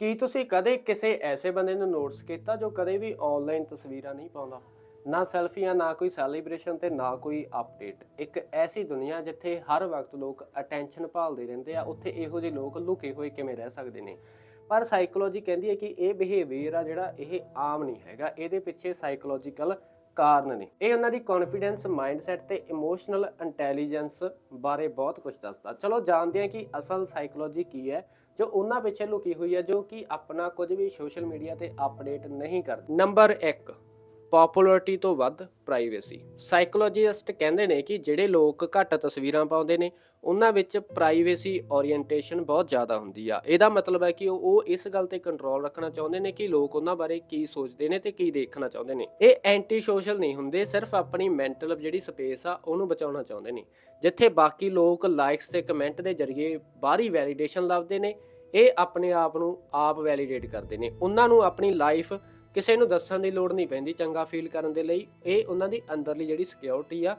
ਕੀ ਤੁਸੀਂ ਕਦੇ ਕਿਸੇ ਐਸੇ ਬੰਦੇ ਨੂੰ ਨੋਟਿਸ ਕੀਤਾ ਜੋ ਕਦੇ ਵੀ ਆਨਲਾਈਨ ਤਸਵੀਰਾਂ ਨਹੀਂ ਪਾਉਂਦਾ? ਨਾ ਸੈਲਫੀਆਂ, ਨਾ ਕੋਈ ਸੈਲੀਬ੍ਰੇਸ਼ਨ ਤੇ ਨਾ ਕੋਈ ਅਪਡੇਟ ਇੱਕ ਐਸੀ ਦੁਨੀਆ ਜਿੱਥੇ ਹਰ ਵਕਤ ਲੋਕ ਅਟੈਂਸ਼ਨ ਭਾਲਦੇ ਰਹਿੰਦੇ ਆ, ਉੱਥੇ ਇਹੋ ਜਿਹੇ ਲੋਕ ਲੁਕੇ ਹੋਏ ਕਿਵੇਂ ਰਹਿ ਸਕਦੇ ਨੇ? ਪਰ ਸਾਈਕੋਲੋਜੀ ਕਹਿੰਦੀ ਹੈ ਕਿ ਇਹ ਬਿਹੇਵੀਅਰ ਆ ਜਿਹੜਾ ਇਹ ਆਮ ਨਹੀਂ ਹੈਗਾ। ਇਹਦੇ ਪਿੱਛੇ ਸਾਈਕੋਲੋਜੀਕਲ ਕਾਰਨ ਨੇ। ਇਹ ਉਹਨਾਂ ਦੀ ਕੌਨਫੀਡੈਂਸ ਮਾਈਂਡਸੈਟ ਤੇ ਇਮੋਸ਼ਨਲ ਇੰਟੈਲੀਜੈਂਸ ਬਾਰੇ ਬਹੁਤ ਕੁਝ ਦੱਸਦਾ। ਚਲੋ ਜਾਣਦੇ ਹਾਂ ਕਿ ਅਸਲ ਸਾਈਕੋਲੋਜੀ ਕੀ ਹੈ, ਜੋ ਉਹਨਾਂ ਪਿੱਛੇ ਲੁਕੀ ਹੋਈ ਹੈ, ਜੋ ਕਿ ਆਪਣਾ ਕੁਝ ਵੀ ਸੋਸ਼ਲ ਮੀਡੀਆ ਤੇ ਅਪਡੇਟ ਨਹੀਂ ਕਰਦੇ। ਨੰਬਰ 1 ਪਪੂਲੈਰਿਟੀ ਤੋਂ ਵੱਧ ਪ੍ਰਾਈਵੇਸੀ ਸਾਈਕੋਲੋਜਿਸਟ ਕਹਿੰਦੇ ਨੇ ਕਿ ਜਿਹੜੇ ਲੋਕ ਘੱਟ ਤਸਵੀਰਾਂ ਪਾਉਂਦੇ ਨੇ, ਉਹਨਾਂ ਵਿੱਚ ਪ੍ਰਾਈਵੇਸੀ ਓਰੀਐਂਟੇਸ਼ਨ ਬਹੁਤ ਜ਼ਿਆਦਾ ਹੁੰਦੀ ਆ। ਇਹਦਾ ਮਤਲਬ ਹੈ ਕਿ ਉਹ ਉਹ ਇਸ ਗੱਲ ਤੇ ਕੰਟਰੋਲ ਰੱਖਣਾ ਚਾਹੁੰਦੇ ਨੇ ਕਿ ਲੋਕ ਉਹਨਾਂ ਬਾਰੇ ਕੀ ਸੋਚਦੇ ਨੇ ਤੇ ਕੀ ਦੇਖਣਾ ਚਾਹੁੰਦੇ ਨੇ। ਇਹ ਐਂਟੀ ਸੋਸ਼ਲ ਨਹੀਂ ਹੁੰਦੇ, ਸਿਰਫ ਆਪਣੀ ਮੈਂਟਲ ਜਿਹੜੀ ਸਪੇਸ ਆ, ਉਹਨੂੰ ਬਚਾਉਣਾ ਚਾਹੁੰਦੇ ਨੇ। ਜਿੱਥੇ ਬਾਕੀ ਲੋਕ ਲਾਈਕਸ ਤੇ ਕਮੈਂਟ ਦੇ ਜ਼ਰੀਏ ਬਾਹਰੀ ਵੈਲੀਡੇਸ਼ਨ ਲੱਭਦੇ ਨੇ, ਇਹ ਆਪਣੇ ਆਪ ਨੂੰ ਆਪ ਵੈਲੀਡੇਟ ਕਰਦੇ ਨੇ। ਉਹਨਾਂ ਨੂੰ ਆਪਣੀ ਲਾਈਫ ਕਿਸੇ ਨੂੰ ਦੱਸਣ ਦੀ ਲੋੜ ਨਹੀਂ ਪੈਂਦੀ ਚੰਗਾ ਫੀਲ ਕਰਨ ਦੇ ਲਈ। ਇਹ ਉਹਨਾਂ ਦੀ ਅੰਦਰਲੀ ਜਿਹੜੀ ਸਿਕਿਉਰਿਟੀ ਆ,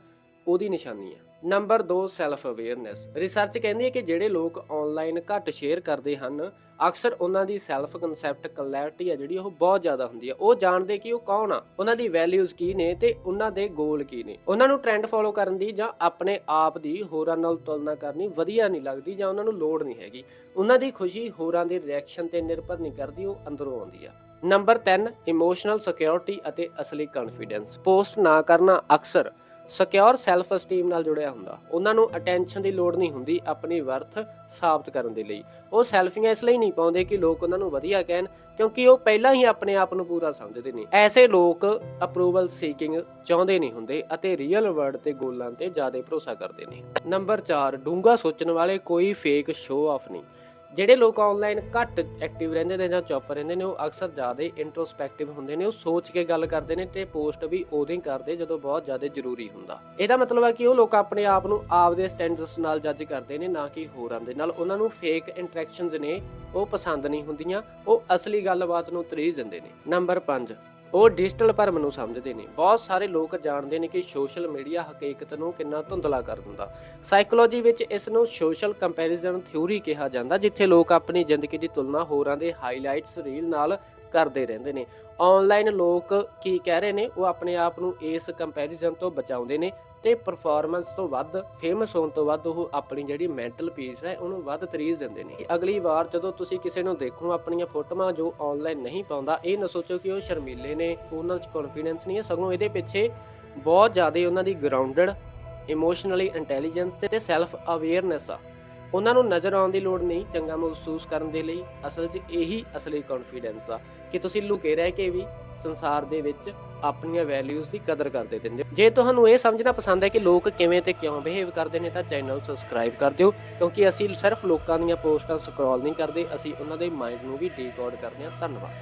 ਉਹਦੀ ਨਿਸ਼ਾਨੀ ਆ। ਨੰਬਰ 2 ਸੈਲਫ ਅਵੇਅਰਨੈਸ ਰਿਸਰਚ ਕਹਿੰਦੀ ਹੈ ਕਿ ਜਿਹੜੇ ਲੋਕ ਆਨਲਾਈਨ ਘੱਟ ਸ਼ੇਅਰ ਕਰਦੇ ਹਨ, ਅਕਸਰ ਉਹਨਾਂ ਦੀ ਸੈਲਫ ਕਨਸੈਪਟ ਕਲੈਰਿਟੀ ਆ ਜਿਹੜੀ ਉਹ ਬਹੁਤ ਜ਼ਿਆਦਾ ਹੁੰਦੀ ਆ। ਉਹ ਜਾਣਦੇ ਕਿ ਉਹ ਕੌਣ ਆ, ਉਹਨਾਂ ਦੀ ਵੈਲਿਊਜ਼ ਕੀ ਨੇ ਤੇ ਉਹਨਾਂ ਦੇ ਗੋਲ ਕੀ ਨੇ। ਉਹਨਾਂ ਨੂੰ ਟ੍ਰੈਂਡ ਫੋਲੋ ਕਰਨ ਦੀ ਜਾਂ ਆਪਣੇ ਆਪ ਦੀ ਹੋਰਾਂ ਨਾਲ ਤੁਲਨਾ ਕਰਨੀ ਵਧੀਆ ਨਹੀਂ ਲੱਗਦੀ ਜਾਂ ਉਹਨਾਂ ਨੂੰ ਲੋੜ ਨਹੀਂ ਹੈਗੀ। ਉਹਨਾਂ ਦੀ ਖੁਸ਼ੀ ਹੋਰਾਂ ਦੇ ਰਿਐਕਸ਼ਨ ਤੇ ਨਿਰਭਰ ਨਹੀਂ ਕਰਦੀ, ਉਹ ਅੰਦਰੋਂ ਆਉਂਦੀ ਆ। ਨੰਬਰ 3 ਇਮੋਸ਼ਨਲ ਸਿਕਿਉਰਿਟੀ ਅਤੇ ਅਸਲੀ ਕੌਨਫੀਡੈਂਸ ਪੋਸਟ ਨਾ ਕਰਨਾ ਅਕਸਰ ਸਿਕਿਉਰ ਸੈਲਫ ਅਸਟੀਮ ਨਾਲ ਜੁੜਿਆ ਹੁੰਦਾ। ਉਹਨਾਂ ਨੂੰ ਅਟੈਂਸ਼ਨ ਦੀ ਲੋੜ ਨਹੀਂ ਹੁੰਦੀ ਆਪਣੀ ਵਰਥ ਸਾਬਤ ਕਰਨ ਦੇ ਲਈ। ਉਹ ਸੈਲਫੀਆਂ ਇਸ ਲਈ ਨਹੀਂ ਪਾਉਂਦੇ ਕਿ ਲੋਕ ਉਹਨਾਂ ਨੂੰ ਵਧੀਆ ਕਹਿਣ, ਕਿਉਂਕਿ ਉਹ ਪਹਿਲਾਂ ਹੀ ਆਪਣੇ ਆਪ ਨੂੰ ਪੂਰਾ ਸਮਝਦੇ ਨੇ। ਐਸੇ ਲੋਕ ਅਪਰੂਵਲ ਸੀਕਿੰਗ ਚਾਹੁੰਦੇ ਨਹੀਂ ਹੁੰਦੇ ਅਤੇ ਰੀਅਲ ਵਰਲਡ ਤੇ ਗੋਲਾਂ ਤੇ ਜ਼ਿਆਦਾ ਭਰੋਸਾ ਕਰਦੇ ਨੇ। ਨੰਬਰ 4 ਡੂੰਗਾ ਸੋਚਣ ਵਾਲੇ ਕੋਈ ਫੇਕ ਸ਼ੋਅ ਆਫ ਨਹੀਂ। ਜਿਹੜੇ ਲੋਕ ਆਨਲਾਈਨ ਘੱਟ ਐਕਟਿਵ ਰਹਿੰਦੇ ਨੇ ਜਾਂ ਚੁੱਪ ਰਹਿੰਦੇ ਨੇ, ਉਹ ਅਕਸਰ ਜ਼ਿਆਦਾ ਇੰਟਰੋਸਪੈਕਟਿਵ ਹੁੰਦੇ ਨੇ, ਉਹ ਸੋਚ ਕੇ ਗੱਲ ਕਰਦੇ ਨੇ ਤੇ ਪੋਸਟ ਵੀ ਉਦੋਂ ਹੀ ਕਰਦੇ ਜਦੋਂ ਬਹੁਤ ਜ਼ਿਆਦਾ ਜ਼ਰੂਰੀ ਹੁੰਦਾ। ਇਹਦਾ ਮਤਲਬ ਹੈ ਕਿ ਉਹ ਲੋਕ ਆਪਣੇ ਆਪ ਨੂੰ ਆਪਦੇ ਸਟੈਂਡਰਡਸ ਨਾਲ ਜੱਜ ਕਰਦੇ ਨੇ, ਨਾ ਕਿ ਹੋਰਾਂ ਦੇ ਨਾਲ। ਉਹਨਾਂ ਨੂੰ ਫੇਕ ਇੰਟਰੈਕਸ਼ਨਸ ਨੇ, ਉਹ ਪਸੰਦ ਨਹੀਂ ਹੁੰਦੀਆਂ, ਉਹ ਅਸਲੀ ਗੱਲਬਾਤ ਨੂੰ ਤਰਜੀਹ ਦਿੰਦੇ ਨੇ। ਨੰਬਰ 5 ਉਹ ਡਿਜੀਟਲ ਭਰਮ ਨੂੰ ਸਮਝਦੇ ਨੇ ਬਹੁਤ ਸਾਰੇ ਲੋਕ ਜਾਣਦੇ ਨੇ ਕਿ ਸੋਸ਼ਲ ਮੀਡੀਆ ਹਕੀਕਤ ਨੂੰ ਕਿੰਨਾ ਧੁੰਦਲਾ ਕਰ ਦਿੰਦਾ। ਸਾਈਕੋਲੋਜੀ ਵਿੱਚ ਇਸ ਨੂੰ ਸੋਸ਼ਲ ਕੰਪੈਰੀਜ਼ਨ ਥਿਊਰੀ ਕਿਹਾ ਜਾਂਦਾ, ਜਿੱਥੇ ਲੋਕ ਆਪਣੀ ਜ਼ਿੰਦਗੀ ਦੀ ਤੁਲਨਾ ਹੋਰਾਂ ਦੇ ਹਾਈਲਾਈਟਸ, ਰੀਲ ਨਾਲ ਕਰਦੇ ਰਹਿੰਦੇ ਨੇ। ਆਨਲਾਈਨ ਲੋਕ ਕੀ ਕਹਿ ਰਹੇ ਨੇ, ਉਹ ਆਪਣੇ ਆਪ ਨੂੰ ਇਸ ਕੰਪੈਰੀਜ਼ਨ ਤੋਂ ਬਚਾਉਂਦੇ ਨੇ। ਤੇ ਪਰਫਾਰਮੈਂਸ ਤੋਂ ਵੱਧ ਫੇਮਸ ਹੋਣ ਤੋਂ ਵੱਧ ਉਹ ਆਪਣੀ ਜਿਹੜੀ ਮੈਂਟਲ ਪੀਸ ਹੈ, ਉਹਨੂੰ ਵੱਧ ਤਰੀਜ਼ ਦਿੰਦੇ ਨੇ। ਅਗਲੀ ਵਾਰ ਜਦੋਂ ਤੁਸੀਂ ਕਿਸੇ ਨੂੰ ਦੇਖੋ ਆਪਣੀਆਂ ਫੋਟੋਆਂ ਜੋ ਆਨਲਾਈਨ ਨਹੀਂ ਪਾਉਂਦਾ, ਇਹ ਨਾ ਸੋਚੋ ਕਿ ਉਹ ਸ਼ਰਮੀਲੇ ਨੇ ਉਹਨਾਂ 'ਚ ਕੌਨਫੀਡੈਂਸ ਨਹੀਂ ਹੈ, ਸਗੋਂ ਇਹਦੇ ਪਿੱਛੇ ਬਹੁਤ ਜ਼ਿਆਦਾ ਉਹਨਾਂ ਦੀ ਗਰਾਊਂਡਡ ਇਮੋਸ਼ਨਲੀ ਇੰਟੈਲੀਜੈਂਸ ਤੇ ਸੈਲਫ ਅਵੇਅਰਨੈਸ ਆ। ਉਹਨਾਂ ਨੂੰ ਨਜ਼ਰ ਆਉਣ ਦੀ ਲੋੜ ਨਹੀਂ ਚੰਗਾ ਮਹਿਸੂਸ ਕਰਨ ਦੇ ਲਈ, ਅਸਲ 'ਚ ਇਹੀ ਅਸਲੀ ਕੌਨਫੀਡੈਂਸ ਆ ਕਿ ਤੁਸੀਂ ਲੁਕੇ ਰਹਿ ਕੇ ਵੀ ਸੰਸਾਰ ਦੇ ਵਿੱਚ ਆਪਣੀਆਂ ਵੈਲਿਊਜ਼ ਦੀ ਕਦਰ ਕਰਦੇ ਦਿੰਦੇ ਜੇ ਤੁਹਾਨੂੰ ਇਹ ਸਮਝਣਾ ਪਸੰਦ ਹੈ ਕਿ ਲੋਕ ਕਿਵੇਂ ਤੇ ਕਿਉਂ ਬਿਹੇਵ ਕਰਦੇ ਨੇ, ਤਾਂ ਚੈਨਲ ਸਬਸਕ੍ਰਾਈਬ ਕਰ ਦਿਓ, ਕਿਉਂਕਿ ਅਸੀਂ ਸਿਰਫ ਲੋਕਾਂ ਦੀਆਂ ਪੋਸਟਾਂ ਸਕਰੋਲ ਨਹੀਂ ਕਰਦੇ, ਅਸੀਂ ਉਹਨਾਂ ਦੇ ਮਾਈਂਡ ਨੂੰ ਵੀ ਡੀਕੋਡ ਕਰਦੇ ਹਾਂ। ਧੰਨਵਾਦ।